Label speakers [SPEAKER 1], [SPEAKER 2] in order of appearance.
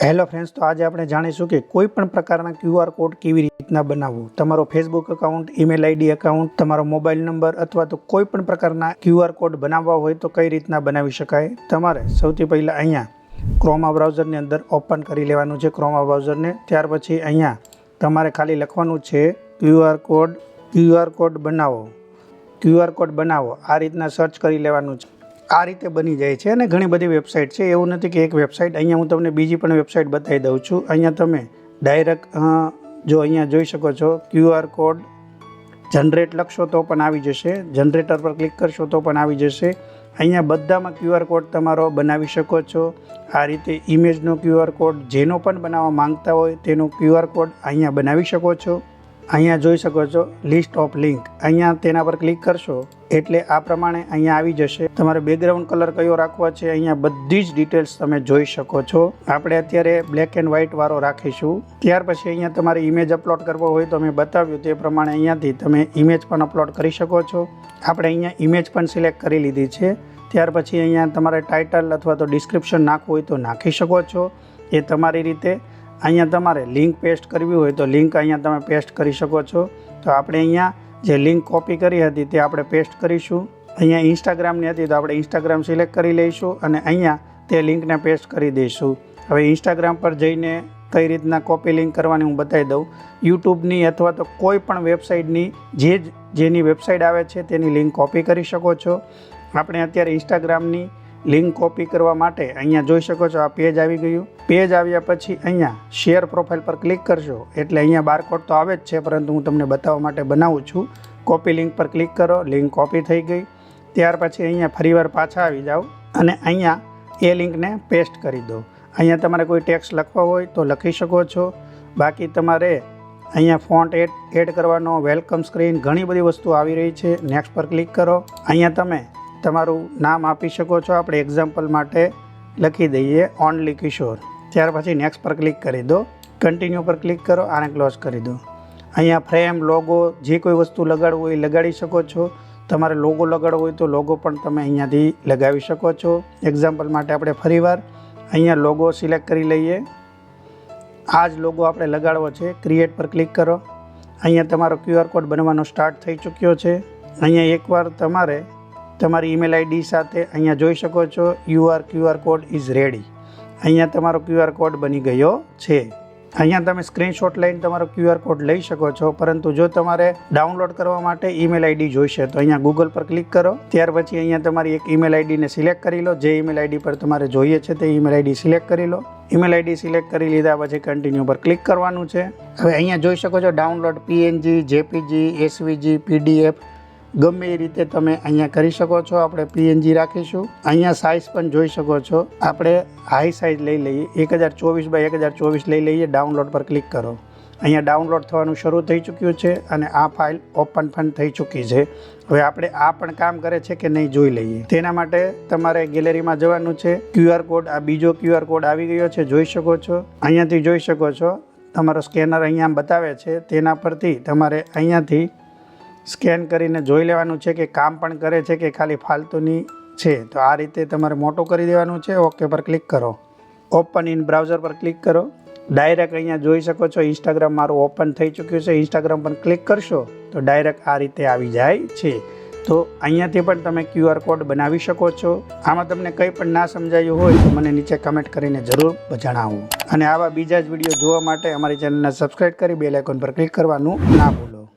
[SPEAKER 1] Hello friends, તો આજે આપણે જાણીશું કે કોઈ પણ પ્રકારના ક્યુઆર કોડ કેવી રીતના બનાવવો? તમારો Facebook account email ID account તમારો મોબાઈલ નંબર અથવા તો કોઈ પણ પ્રકારના ક્યુઆર કોડ બનાવવા હોય તો કઈ રીતના બનાવી શકાય? તમારે સૌથી પહેલાં અહીંયા ક્રોમા બ્રાઉઝરની અંદર ઓપન કરી લેવાનું છે ક્રોમા બ્રાઉઝરને ત્યાર પછી અહીંયા તમારે ખાલી લખવાનું છે ક્યુઆર કોડ ક્યુઆર કોડ બનાવો. ક્યુઆર કોડ બનાવો. આ રીતના સર્ચ કરી લેવાનું છે. આ રીતે બની જાય છે અને ઘણી બધી વેબસાઇટ છે. એવું નથી કે એક વેબસાઇટ અહીંયા હું તમને બીજી પણ વેબસાઇટ બતાવી દઉં છું. અહીંયા તમે ડાયરેક્ટ જો અહીંયા જોઈ શકો છો ક્યુઆર કોડ જનરેટ લખશો તો પણ આવી જશે. જનરેટર પર ક્લિક કરશો તો પણ આવી જશે. અહીંયા બધામાં ક્યુઆર કોડ તમારો બનાવી શકો છો. આ રીતે ઇમેજનો ક્યુઆર કોડ જેનો પણ બનાવવા માંગતા હોય તેનો ક્યુઆર કોડ અહીંયા બનાવી શકો છો. અહીંયા જોઈ શકો છો લિસ્ટ ઓફ લિંક અહીંયા તેના પર ક્લિક કરશો એટલે આ પ્રમાણે અહીંયા આવી જશે. તમારે બેકગ્રાઉન્ડ કલર કયો રાખવો છે અહીંયા બધી જ ડિટેલ્સ તમે જોઈ શકો છો. આપણે અત્યારે બ્લેક એન્ડ વ્હાઇટ વાળો રાખીશું. ત્યાર પછી અહીંયા તમારે ઇમેજ અપલોડ કરવો હોય તો મેં બતાવ્યું તે પ્રમાણે અહીંયાથી તમે ઇમેજ પણ અપલોડ કરી શકો છો. આપણે અહીંયા ઇમેજ પણ સિલેક્ટ કરી લીધી છે. ત્યાર પછી અહીંયા તમારે ટાઇટલ અથવા તો ડિસ્ક્રિપ્શન નાખવું હોય તો નાખી શકો છો. એ તમારી રીતે અહીંયા તમારે લિંક પેસ્ટ કરવી હોય તો લિંક અહીંયા તમે પેસ્ટ કરી શકો છો. તો આપણે અહીંયા જે લિંક કોપી કરી હતી તે આપણે પેસ્ટ કરીશું. અહીંયા ઇન્સ્ટાગ્રામની હતી તો આપણે ઇન્સ્ટાગ્રામ સિલેક્ટ કરી લઈશું અને અહીંયા તે લિંકને પેસ્ટ કરી દઈશું. હવે ઇન્સ્ટાગ્રામ પર જઈને કઈ રીતના કોપી લિંક કરવાની હું બતાવી દઉં. યુટ્યુબની અથવા તો કોઈ પણ વેબસાઇટની જે જેની વેબસાઇટ આવે છે તેની લિંક કોપી કરી શકો છો. આપણે અત્યારે ઇન્સ્ટાગ્રામની લિંક કોપી કરવા માટે અહીંયા જોઈ શકો છો આ પેજ આવી ગયું. પેજ આવ્યા પછી અહીંયા શેર પ્રોફાઇલ પર ક્લિક કરશો એટલે અહીંયા બારકોડ તો આવે જ છે, પરંતુ હું તમને બતાવવા માટે બનાવું છું. કોપી લિંક પર ક્લિક કરો, લિંક કોપી થઈ ગઈ. ત્યાર પછી અહીંયા ફરીવાર પાછા આવી જાઓ અને અહીંયા એ લિંકને પેસ્ટ કરી દો. અહીંયા તમારે કોઈ ટેક્સ લખવા હોય તો લખી શકો છો. બાકી તમારે અહીંયા ફોન્ટ એડ એડ કરવાનો વેલકમ સ્ક્રીન ઘણી બધી વસ્તુ આવી રહી છે. નેક્સ્ટ પર ક્લિક કરો. અહીંયા તમે તમારું નામ આપી શકો છો. આપણે એક્ઝામ્પલ માટે લખી દઈએ. ઓનલી કિશોર. ત્યાર પછી નેક્સ્ટ પર ક્લિક કરી દો. કન્ટિન્યુ પર ક્લિક કરો. આને ક્લોઝ કરી દો. અહીંયા ફ્રેમ લોગો જે કોઈ વસ્તુ લગાડવું હોય એ લગાડી શકો છો. તમારે લોગો લગાડવો હોય તો લોગો પણ તમે અહીંયાથી લગાવી શકો છો. એક્ઝામ્પલ માટે આપણે ફરીવાર અહીંયા લોગો સિલેક્ટ કરી લઈએ. આ જ લોગો આપણે લગાડવો છે. ક્રિએટ પર ક્લિક કરો. અહીંયા તમારો ક્યુઆર કોડ બનવાનો સ્ટાર્ટ થઈ ચૂક્યો છે. અહીંયા એકવાર તમારે તમારી ઈમેલ આઈડી સાથે અહીંયા જોઈ શકો છો your QR code is ready અહીંયા તમારો ક્યુઆર કોડ બની ગયો છે. અહીંયા તમે સ્ક્રીનશોટ લઈને તમારો ક્યુઆર કોડ લઈ શકો છો, પરંતુ જો તમારે ડાઉનલોડ કરવા માટે ઈમેલ આઈડી જોઈશે, તો અહીંયા ગૂગલ પર ક્લિક કરો. ત્યાર પછી અહીંયા તમારી એક ઈમેલ આઈડીને સિલેક્ટ કરી લો. જે ઈમેલ આઈડી પર તમારે જોઈએ છે તે ઈમેલ આઈડી સિલેક્ટ કરી લો. ઈમેલ આઈડી સિલેક્ટ કરી લીધા પછી કન્ટિન્યુ પર ક્લિક કરવાનું છે. હવે અહીંયા જોઈ શકો છો download PNG JPG SVG PDF ગમે એ રીતે તમે અહીંયા કરી શકો છો. આપણે પીએનજી રાખીશું. અહીંયા સાઇઝ પણ જોઈ શકો છો. આપણે હાઈ સાઇઝ લઈ લઈએ. એક હજાર ચોવીસ બાય એક હજાર ચોવીસ લઈ લઈએ. ડાઉનલોડ પર ક્લિક કરો. અહીંયા ડાઉનલોડ થવાનું શરૂ થઈ ચૂક્યું છે અને આ ફાઇલ ઓપન પણ થઈ ચૂકી છે. હવે આપણે આ પણ કામ કરે છે કે નહીં જોઈ લઈએ. તેના માટે તમારે ગેલેરીમાં જવાનું છે. ક્યુઆર કોડ આ બીજો ક્યુઆર કોડ આવી ગયો છે. જોઈ શકો છો. અહીંયાથી જોઈ શકો છો. તમારો સ્કેનર અહીંયા બતાવે છે. તેના પરથી તમારે અહીંયાથી સ્કેન કરીને જોઈ લેવાનું છે કે કામ પણ કરે છે કે ખાલી ફાલતુની છે. તો આ રીતે તમારે મોટું કરી દેવાનું છે. ઓકે પર ક્લિક કરો. ઓપન ઇન બ્રાઉઝર પર ક્લિક કરો. ડાયરેક્ટ અહીંયા જોઈ શકો છો ઇન્સ્ટાગ્રામ મારું ઓપન થઈ ચૂક્યું છે. ઇન્સ્ટાગ્રામ પર ક્લિક કરશો તો ડાયરેક્ટ આ રીતે આવી જાય છે. તો અહીંયાથી પણ તમે ક્યુઆર કોડ બનાવી શકો છો. આમાં તમને કંઈ પણ ના સમજાયું હોય તો મને નીચે કમેન્ટ કરીને જરૂર જણાવો. અને આવા બીજા જ વીડિયો જોવા માટે અમારી ચેનલને સબસ્ક્રાઈબ કરી બેલ આઇકોન પર ક્લિક કરવાનું ના ભૂલો.